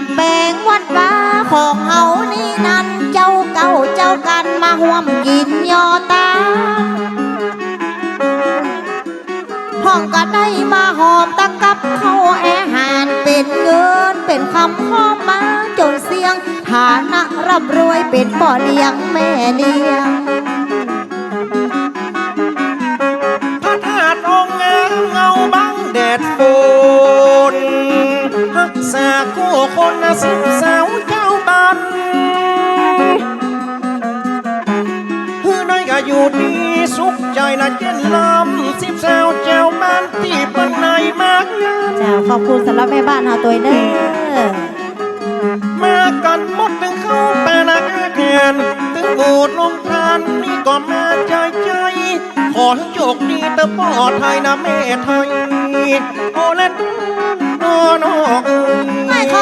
ำแบงวันวาของเฮานี่นั่นเจ้าเก่าเจ้ากันมาห่วมกินยอตาพ้องก็ได้มาหอมตะกับเข้าแอหานเป็นเงินเป็นคำข้อมาจนเสียงฐานะร่ำรวยเป็นป่อเลี้ยงแม่เลี้ยงพระธาตุองเงาเงาบังแดดฝ คู่คนนะสิบสาวเจ้าบันเฮือได้ก็อยู่ดีสุขใจนะเจนลำสิบสาวเจ้าบ้านที่ปันในมากงาน เจ้าขอบคุณสำหรับแม่บ้านเฮาตัวเด้อมากันหมดถึงเข้าไปนักแกนถึงโอดลงทานนี่ก็มาใจใจ ขอให้โชคดีเตะปอดไทยนะแม่ไทยโอเล่นนอนอเอ้ย ไม่ขอ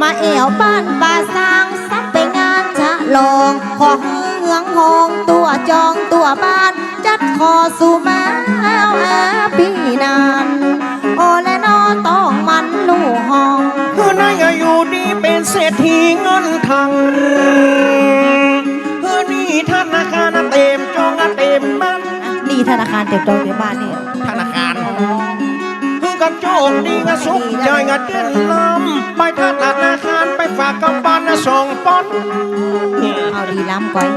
มาเอวบ้านป่าสร้างซับไปงานฉลองขอเฮืองหองตัวจองตัวบ้าน จัดขอสู่มาเอาอาพี่นานโอและนอต้องมันลูกห้องคือนายอยู่ดีเป็นเศรษฐีเงินทังคือนี่ธนาคารเต็มจองเต็มบ้านนี่ธนาคารเต็มดอกในบ้านนี่ธนาคารคือ กันโชคดีกะสุขใจกะเต้นลำไปธนาคารไปฝากกับบ้านนะสองปอนเอาดีล้ำก่อย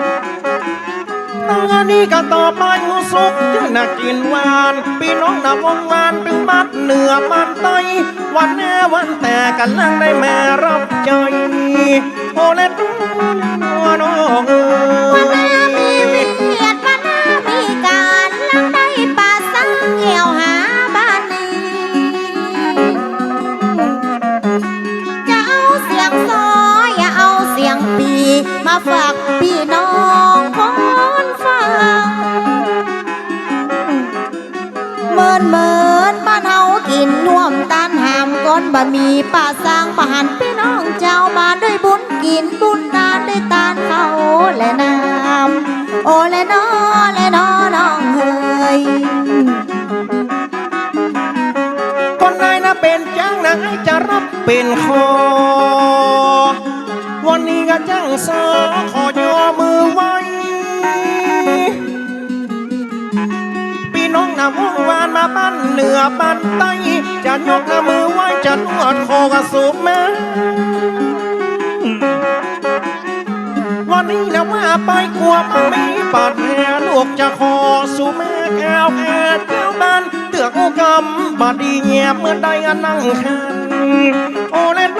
ตอนนี้ก็ต่อไปหูสุกจะน่ากินหวานพี่น้องนำวงวานถึงมัดเหนือมันไตวันแน่วันแต่กันลังได้แม่รับใจโอเล่น มาฝากพี่น้องคนฟังเมินเมินบ้านเฮากินน่วมตานหามก้อนบะหมี่ป้าสร้างประหันพี่น้องเจ้ามาด้วยบุญกินบุญตานได้ตานเขาและน้ำโอและนอและนอน้องเฮยคนนายนะเป็นจ้างนะให้จะรับเป็นคอ วันนี้ก็จ้างสอขอยอมือไว้ พี่น้องนำวงวานมาบ้านเหนือบ้านใต้จะยกมือไหว้จะนวดคอกระสูบแม่วันนี้นะว่าไปกลัวมันมีบาดแผลลูกจะขอสู่แม่แก้วแก่เจ้าบ้านเตือกอุกำบาดดีเงียบเมื่อใดอันนั่งคันโอเล่น